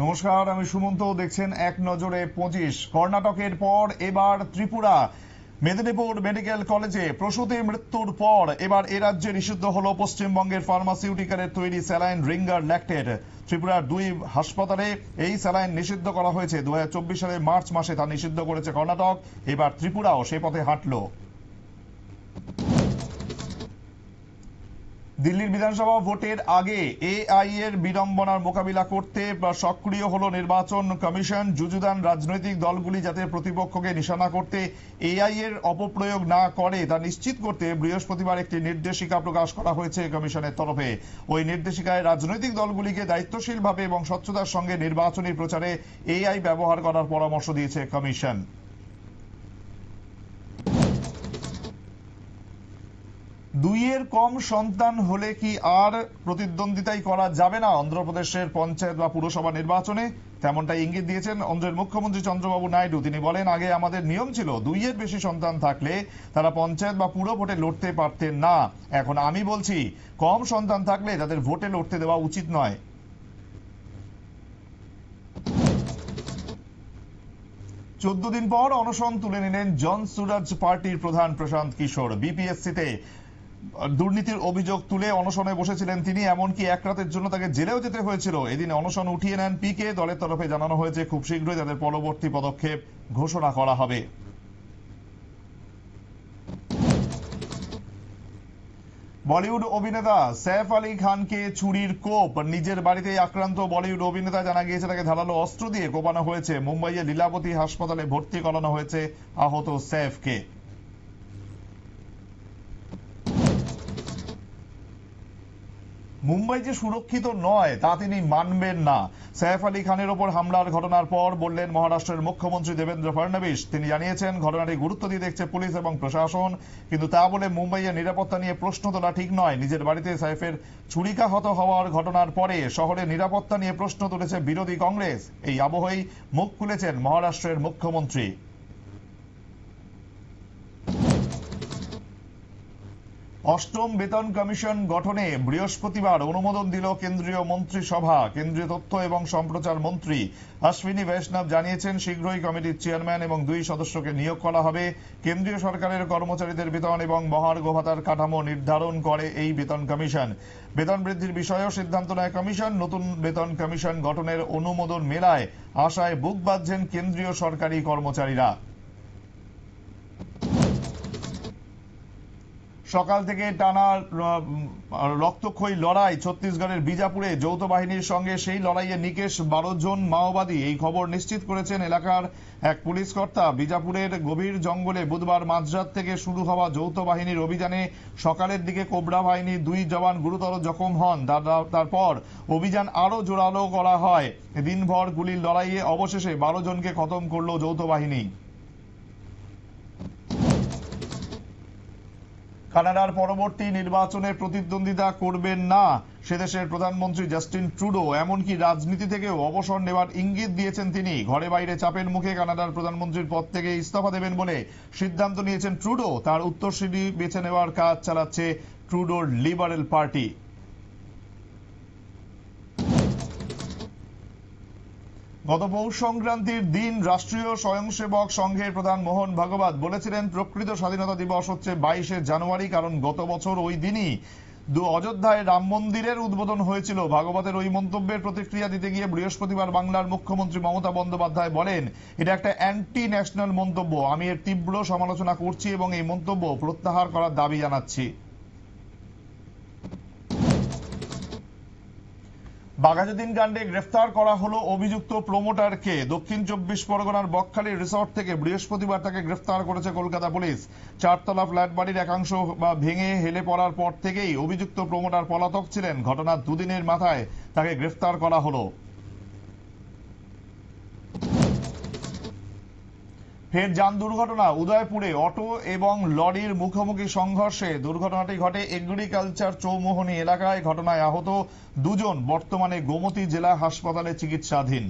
নমস্কার, আমি সুমন্ত। দেখছেন এক নজরে পঁচিশ। কর্ণাটকের পর এবার ত্রিপুরা। মেদিনীপুর মেডিকেল কলেজে প্রসূতি মৃত্যুর পর এবার এ রাজ্যে নিষিদ্ধ হল পশ্চিমবঙ্গের ফার্মাসিউটিক্যালের তৈরি স্যালাইন রিঙ্গার ল্যাকটেড ত্রিপুরার দুই হাসপাতালে এই স্যালাইন নিষিদ্ধ করা হয়েছে। দু হাজার চব্বিশ সালের মার্চ মাসে তা নিষিদ্ধ করেছে কর্ণাটক। এবার ত্রিপুরাও সে পথে হাঁটলো। দিল্লির বিধানসভা ভোটের আগে এআই এর বিড়ম্বনার মোকাবিলা করতে সক্রিয় হলো নির্বাচন কমিশন। যুযুদান রাজনৈতিক দলগুলি যাতে প্রতিপক্ষকে নিশানা করতে এআই এর অপপ্রয়োগ না করে, তা নিশ্চিত করতে বৃহস্পতিবার একটি নির্দেশিকা প্রকাশ করা হয়েছে কমিশনের তরফে। ওই নির্দেশিকায় রাজনৈতিক দলগুলিকে দায়িত্বশীলভাবে এবং স্বচ্ছতার সঙ্গে নির্বাচনী প্রচারে এআই ব্যবহার করার পরামর্শ দিয়েছে কমিশন। দুইয়ের কম সন্তান হলে কি আর প্রতিদ্বন্দ্বিতাই করা যাবে না? অন্ধ্রপ্রদেশের পঞ্চায়েত বা পুরসভা নির্বাচনে তেমনটাই ইঙ্গিত দিয়েছেন অন্ধ্রের মুখ্যমন্ত্রী চন্দ্রবাবু নাইডু। তিনি বলেন, আগে আমাদের নিয়ম ছিল দুইয়ের বেশি সন্তান থাকলে তারা পঞ্চায়েত বা পুরো ভোটে লড়তে পারতেন না। এখন আমি বলছি, কম সন্তান থাকলে তাদের ভোটে লড়তে দেওয়া উচিত নয়। চোদ্দ দিন পর অনশন তুলে নিলেন জন সুরাজ পার্টির প্রধান প্রশান্ত কিশোর। বিপিএসসিতে দুর্নীতির অভিযোগ তুলে অনশনে বসেছিলেন তিনি, এমনকি এক রাতের জন্য তাকে জেলেও যেতে হয়েছিল। এদিন অনশন উঠিয়ে নেন পিকে। দলের তরফে জানানো হয়েছে, খুব শীঘ্রই তাদের পরবর্তী পদক্ষেপ ঘোষণা করা হবে। বলিউড অভিনেতা সैफ আলী খানকে ছুরির কোপ, নিজের বাড়িতেই আক্রান্ত বলিউড অভিনেতা জানা গিয়েছে তাকে ধারালো অস্ত্র দিয়ে কোপানো হয়েছে। মুম্বাইয়ের লীলাবতী হাসপাতালে ভর্তি করানো হয়েছে আহত সैफকে মুম্বাই যে সুরক্ষিত নয়, তা তিনি মানবেন না। সাইফ আলী খানের ওপর হামলার ঘটনার পর বললেন মহারাষ্ট্রের মুখ্যমন্ত্রী দেবেন্দ্র ফডনবিস তিনি জানিয়েছেন, ঘটনাটি গুরুত্ব দিয়ে দেখছে পুলিশ এবং প্রশাসন। কিন্তু তা বলে মুম্বাইয়ের নিরাপত্তা নিয়ে প্রশ্ন তোলা ঠিক নয়। নিজের বাড়িতে সাইফের ছুরিকাহত হওয়ার ঘটনার পরে শহরে নিরাপত্তা নিয়ে প্রশ্ন তুলেছে বিরোধী কংগ্রেস। এই আবহেই মুখ খুলেছেন মহারাষ্ট্রের মুখ্যমন্ত্রী। অষ্টম বেতন কমিশন গঠনে বৃহস্পতিবার অনুমোদন দিল কেন্দ্রীয় মন্ত্রিসভা। কেন্দ্রীয় তথ্য এবং সম্প্রচার মন্ত্রী অশ্বিনী বৈষ্ণব জানিয়েছেন, শীঘ্রই কমিটির চেয়ারম্যান এবং দুই সদস্যকে নিয়োগ করা হবে। কেন্দ্রীয় সরকারের কর্মচারীদের বেতন এবং মহার্ঘ ভাতার কাঠামো নির্ধারণ করে এই বেতন কমিশন। বেতন বৃদ্ধির বিষয়েও সিদ্ধান্ত নেয় কমিশন। নতুন বেতন কমিশন গঠনের অনুমোদন মেলায় আশায় বুক বাঁধছেন কেন্দ্রীয় সরকারি কর্মচারীরা। সকাল থেকে টানা রক্তক্ষয়ী লড়াই ছত্তিশগড়ের বিজাপুরে যৌথ বাহিনীর সঙ্গে সেই লড়াইয়ে নিকেশ বারো জন মাওবাদী। এই খবর নিশ্চিত করেছেন এলাকার এক পুলিশ কর্তা। বিজাপুরের গভীর জঙ্গলে বুধবার মাঝরাত থেকে শুরু হওয়া যৌথ বাহিনীর অভিযানে সকালের দিকে কোবরা বাহিনীর দুই জওয়ান গুরুতর জখম হন। তারপর অভিযান আরও জোরালো করা হয়। দিনভর গুলির লড়াইয়ে অবশেষে বারো জনকে খতম করল যৌথ বাহিনী। কানাডার পরবর্তী নির্বাচনে প্রতিদ্বন্দ্বিতা করবেন না। সেদেশের প্রধানমন্ত্রী জাস্টিন ট্রুডো, এমনকি রাজনীতি থেকেও অবসর নেওয়ার ইঙ্গিত দিয়েছেন তিনি। ঘরে বাইরে চাপের মুখে কানাডার প্রধানমন্ত্রীর পদ থেকে ইস্তফা দেবেন বলে সিদ্ধান্ত নিয়েছেন ট্রুডো। তার উত্তরসূরি বেছে নেওয়ার কাজ চালাচ্ছে ট্রুডোর লিবারেল পার্টি। গত পৌষ সংক্রান্তির দিন রাষ্ট্রীয় স্বয়ংসেবক সংঘের প্রধান মোহন ভাগবত বলেছিলেন, প্রকৃত স্বাধীনতা দিবস হচ্ছে বাইশে জানুয়ারি, কারণ গত বছর ওই দিনই অযোধ্যায় রাম মন্দিরের উদ্বোধন হয়েছিল। ভাগবতের ওই মন্তব্যের প্রতিক্রিয়া দিতে গিয়ে বৃহস্পতিবার বাংলার মুখ্যমন্ত্রী মমতা বন্দ্যোপাধ্যায় বলেন, এটা একটা অ্যান্টি ন্যাশনাল মন্তব্য। আমি এর তীব্র সমালোচনা করছি এবং এই মন্তব্য প্রত্যাহার করার দাবি জানাচ্ছি। বাঘাযতীন কাণ্ডে গ্রেফতার করা হলো অভিযুক্ত প্রমোটারকে। দক্ষিণ চব্বিশ পরগনার বকখালির রিসর্ট থেকে বৃহস্পতিবার তাকে গ্রেফতার করেছে কলকাতা পুলিশ। চারতলা ফ্ল্যাট বাড়ির একাংশ বা ভেঙে হেলে পড়ার পর থেকেই অভিযুক্ত প্রমোটার পলাতক ছিলেন। ঘটনার দুদিনের মাথায় তাকে গ্রেফতার করা হলো। ফের যান দুর্ঘটনা। উদয়পুরে অটো এবং লরির মুখোমুখি সংঘর্ষে দুর্ঘটনাটি ঘটে এগ্রিকালচার চৌমোহনী এলাকায়। ঘটনায় আহত দুজন বর্তমানে গোমতী জেলা হাসপাতালে চিকিৎসাধীন।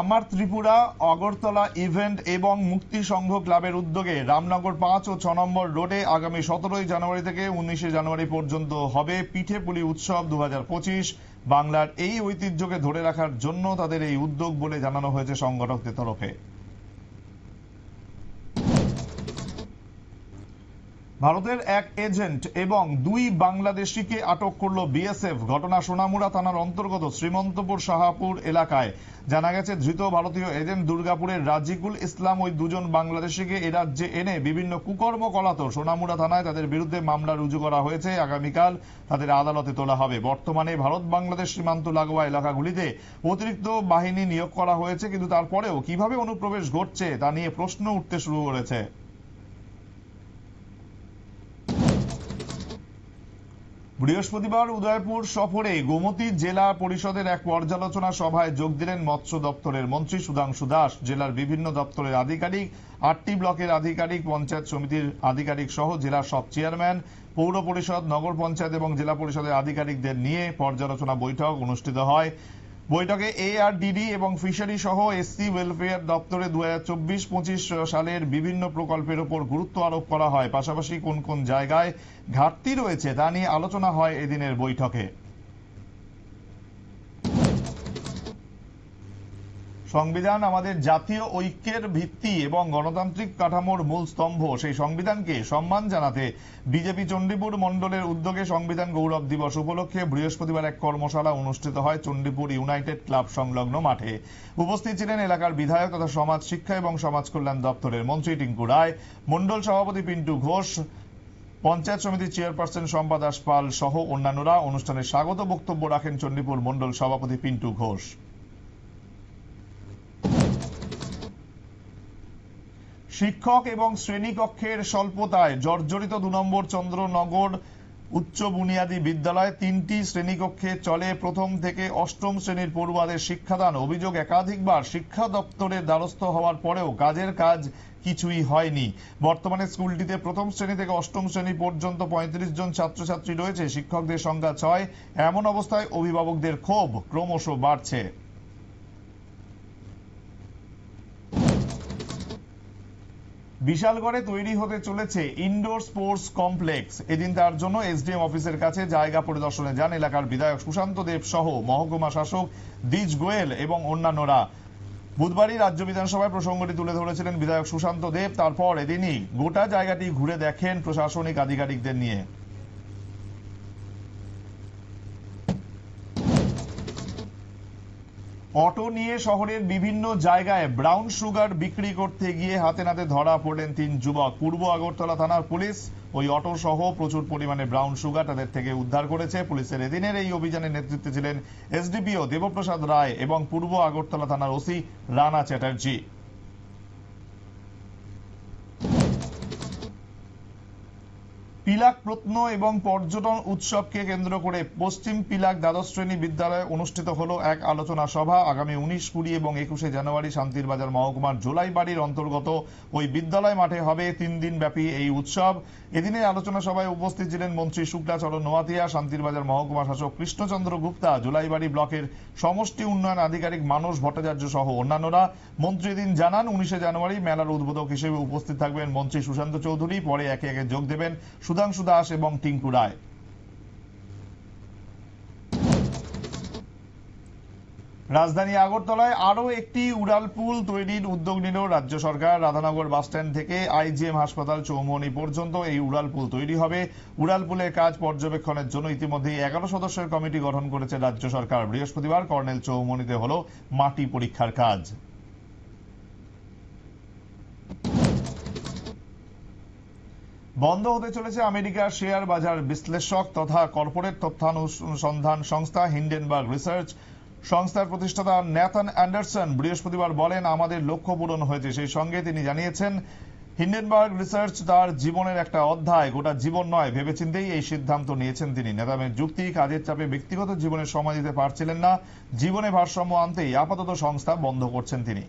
আমার ত্রিপুরা অগরতলা ইভেন্ট এবং মুক্তি সংঘ ক্লাবের উদ্যোগে রামনগর পাঁচ ও ছ নম্বর রোডে আগামী সতেরোই জানুয়ারি থেকে উনিশে জানুয়ারি পর্যন্ত হবে পিঠে পুলি উৎসব দু হাজার পঁচিশ। বাংলার এই ঐতিহ্যকে ধরে রাখার জন্য তাদের এই উদ্যোগ বলে জানানো হয়েছে সংগঠকদের তরফে। ভারতের এক এজেন্ট এবং দুই বাংলাদেশিকে আটক করল বিএসএফ। ঘটনা সোনামুড়া থানার অন্তর্গত শ্রীমন্তপুর শাহাপুর এলাকায়। জানা গেছে, ধৃত ভারতীয় এজেন্ট দুর্গাপুরের রাজিকুল ইসলাম ওই দুজন বাংলাদেশিকে এ রাজ্যে এনে বিভিন্ন কুকর্ম করাতো সোনামুড়া থানায় তাদের বিরুদ্ধে মামলা রুজু করা হয়েছে। আগামীকাল তাদের আদালতে তোলা হবে। বর্তমানে ভারত বাংলাদেশ সীমান্ত লাগোয়া এলাকাগুলিতে অতিরিক্ত বাহিনী নিয়োগ করা হয়েছে, কিন্তু তারপরেও কীভাবে অনুপ্রবেশ ঘটছে তা নিয়ে প্রশ্ন উঠতে শুরু করেছে। বৃহস্পতিবার উদয়পুর সফরে গোমতী জেলা পরিষদের এক পর্যালোচনা সভায় যোগ দিলেন মৎস্য দপ্তরের মন্ত্রী সুধাংশু দাস। জেলার বিভিন্ন দপ্তরের আধিকারিক, আটটি ব্লকের আধিকারিক, পঞ্চায়েত সমিতির আধিকারিক সহ জেলার সব চেয়ারম্যান, পৌর পরিষদ, নগর পঞ্চায়েত এবং জেলা পরিষদের আধিকারিকদের নিয়ে পর্যালোচনা বৈঠক অনুষ্ঠিত হয়। বৈঠকে এআরডিডি এবং ফিশারি সহ এসসি ওয়েলফেয়ার দপ্তরে দু চব্বিশ, পঁচিশ সালের বিভিন্ন প্রকল্পের উপর গুরুত্ব আরোপ করা হয়। পাশাপাশি কোন কোন জায়গায় ঘাটতি রয়েছে তা নিয়ে আলোচনা হয় এদিনের বৈঠকে। সংবিধান আমাদের জাতীয় ঐক্যের ভিত্তি এবং গণতান্ত্রিক কাঠামোর মূল স্তম্ভ। সেই সংবিধানকে সম্মান জানাতে বিজেপি চণ্ডীপুর মণ্ডলের উদ্যোগে সংবিধান গৌরব দিবস উপলক্ষে বৃহস্পতিবার এক কর্মশালা অনুষ্ঠিত হয় চণ্ডীপুর ইউনাইটেড ক্লাব সংলগ্ন মাঠে। উপস্থিত ছিলেন এলাকার বিধায়ক তথা সমাজ শিক্ষা এবং সমাজ কল্যাণ দপ্তরের মন্ত্রী টিঙ্কু রায়, মণ্ডল সভাপতি পিন্টু ঘোষ, পঞ্চায়েত সমিতির চেয়ারপারসন শম্পা দাস পাল সহ অন্যান্যরা অনুষ্ঠানে স্বাগত বক্তব্য রাখেন চণ্ডীপুর মণ্ডল সভাপতি পিন্টু ঘোষ। শিক্ষক এবং শ্রেণীকক্ষের স্বল্পতায় জর্জরিত দু নম্বর চন্দ্রনগর উচ্চ বুনিয়াদী বিদ্যালয়ে তিনটি শ্রেণীকক্ষে চলে প্রথম থেকে অষ্টম শ্রেণির পড়ুয়াদের শিক্ষাদান। অভিযোগ, একাধিকবার শিক্ষা দপ্তরের দ্বারস্থ হওয়ার পরেও কাজের কাজ কিছুই হয়নি। বর্তমানে স্কুলটিতে প্রথম শ্রেণি থেকে অষ্টম শ্রেণি পর্যন্ত পঁয়ত্রিশ জন ছাত্রছাত্রী রয়েছে। শিক্ষকদের সংখ্যা ছয়। এমন অবস্থায় অভিভাবকদের ক্ষোভ ক্রমশ বাড়ছে। বিশালগড়ে তৈরি হতে চলেছে ইনডোর স্পোর্টস কমপ্লেক্স এদিন তার জন্য এসডিএম অফিসের কাছে জায়গা পরিদর্শনে যান এলাকার বিধায়ক সুশান্ত দেব সহ মহকুমা শাসক দ্বিজ গোয়েল এবং অন্যান্যরা। বুধবারই রাজ্য বিধানসভায় প্রসঙ্গটি তুলে ধরেছিলেন বিধায়ক সুশান্ত দেব। তারপর এদিনই গোটা জায়গাটি ঘুরে দেখেন প্রশাসনিক আধিকারিকদের নিয়ে। অটো নিয়ে শহরের বিভিন্ন জায়গায় ব্রাউন সুগার বিক্রি করতে গিয়ে হাতে নাতে ধরা পড়লেন তিন যুবক। পূর্ব আগরতলা থানার পুলিশ ওই অটো সহ প্রচুর পরিমাণে ব্রাউন সুগার তাদের থেকে উদ্ধার করেছে। পুলিশের এদিনের এই অভিযানের নেতৃত্বে ছিলেন এসডিপিও দেবপ্রসাদ রায় এবং পূর্ব আগরতলা থানার ওসি রানা চ্যাটার্জি। পিলাক প্রত্ন এবং পর্যটন উৎসবকে কেন্দ্র করে পশ্চিম পিলাক দ্বাদশ শ্রেণি বিদ্যালয়ে অনুষ্ঠিত হলো এক আলোচনা সভা আগামী উনিশ, কুড়ি এবং একুশে জানুয়ারি শান্তির বাজার মহকুমার জোলাই বাড়ির অন্তর্গত। ওই বিদ্যালয় মাঠে হবে তিন দিন ব্যাপী এই উৎসব। এদিনের আলোচনা সভায় উপস্থিত ছিলেন মন্ত্রী শুক্লাচরণ নোয়াতিয়া শান্তির বাজার মহকুমা শাসক কৃষ্ণচন্দ্র গুপ্তা, জোলাইবাড়ি ব্লকের সমষ্টি উন্নয়ন আধিকারিক মানস ভট্টাচার্য সহ অন্যান্যরা। মন্ত্রী দিন জানান, উনিশে জানুয়ারি মেলার উদ্বোধক হিসেবে উপস্থিত থাকবেন মন্ত্রী সুশান্ত চৌধুরী, পরে একে একে যোগ দেবেন। সুধাংশু দাস এবং টিঙ্কু রায়। রাজধানী আগরতলায় আরও একটি উড়ালপুল তৈরির উদ্যোগ নিল রাজ্য সরকার। রাধানগর বাসস্ট্যান্ড থেকে আইজিএম হাসপাতাল চৌমনি পর্যন্ত এই উড়ালপুল তৈরি হবে। উড়ালপুলের কাজ পর্যবেক্ষণের জন্য ইতিমধ্যেই এগারো সদস্যের কমিটি গঠন করেছে রাজ্য সরকার। বৃহস্পতিবার কর্নেল চৌমনিতে হল মাটি পরীক্ষার কাজ। বন্ধ হতে চলেছে আমেরিকার শেয়ার বাজার বিশ্লেষক তথা কর্পোরেট তথ্যানুসন্ধান সংস্থা হিন্ডেনবার্গ রিসার্চ। সংস্থার প্রতিষ্ঠাতা ন্যাথন অ্যান্ডারসন বৃহস্পতিবার বলেন, আমাদের লক্ষ্য পূরণ হয়েছে। সেই সঙ্গে তিনি জানিয়েছেন, হিন্ডেনবার্গ রিসার্চ তার জীবনের একটা অধ্যায়, গোটা জীবন নয়। ভেবেচিন্তেই এই সিদ্ধান্ত নিয়েছেন তিনি। নেতামের যুক্তি, কাজের চাপে ব্যক্তিগত জীবনে সময় দিতে পারছিলেন না। জীবনে ভারসাম্য আনতেই আপাতত সংস্থা বন্ধ করছেন তিনি।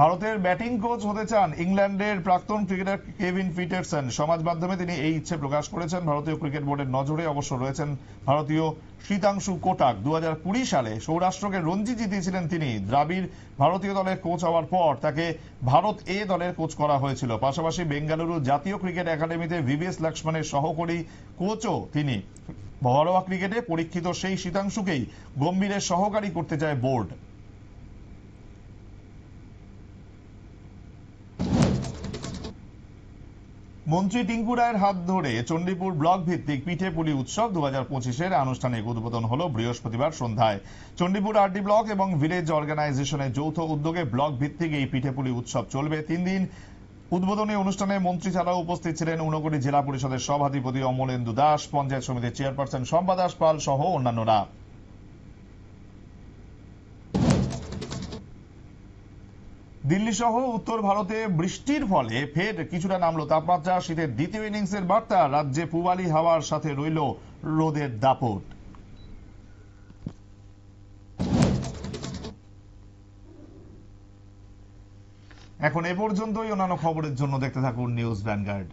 ভারতের ব্যাটিং কোচ হতে চান ইংল্যান্ডের প্রাক্তন ক্রিকেটার কেভিন পিটারসন। সমাজ মাধ্যমে তিনি এই ইচ্ছে প্রকাশ করেছেন। ভারতীয় ক্রিকেট বোর্ডের নজরে অবশ্য রয়েছেন ভারতীয় শীতাংশু কোটাক। দুহাজার কুড়ি সালে সৌরাষ্ট্রকে রঞ্জি জিতিয়েছিলেন তিনি। দ্রাবিড় ভারতীয় দলের কোচ হওয়ার পর তাকে ভারত এ দলের কোচ করা হয়েছিল। পাশাপাশি বেঙ্গালুরু জাতীয় ক্রিকেট একাডেমিতে ভিভিএস লক্ষ্মণের সহকারী কোচও তিনি। ঘরোয়া ক্রিকেটে পরীক্ষিত সেই শীতাংশুকেই গম্ভীরের সহকারী করতে চায় বোর্ড। মন্ত্রী টিঙ্কু রায়ের হাত ধরে চণ্ডীপুর ব্লক ভিত্তিক পিঠে পুলি উৎসব দু হাজার পঁচিশের আনুষ্ঠানিক উদ্বোধন হল বৃহস্পতিবার সন্ধ্যায়। চণ্ডীপুর আরডি ব্লক এবং ভিলেজ অর্গানাইজেশনের যৌথ উদ্যোগে ব্লক ভিত্তিক এই পিঠে পুলি উৎসব চলবে। তিন দিন উদ্বোধনী অনুষ্ঠানে মন্ত্রী ছাড়াও উপস্থিত ছিলেন ঊনকোটি জেলা পরিষদের সভাধিপতি অমলেন্দু দাস, পঞ্চায়েত সমিতির চেয়ারপারসন শম্পা দাস পাল সহ অন্যান্যরা। দিল্লি সহ উত্তর ভারতে বৃষ্টির ফলে ফের কিছুটা নামলো তাপমাত্রা, শীতের দ্বিতীয় ইনিংসের বার্তা রাজ্যে পূবালি হাওয়ার সাথে রইল রোদের দাপট। এখন এ পর্যন্তই অন্যান্য খবরের জন্য দেখতে থাকুন নিউজ ভ্যানগার্ড।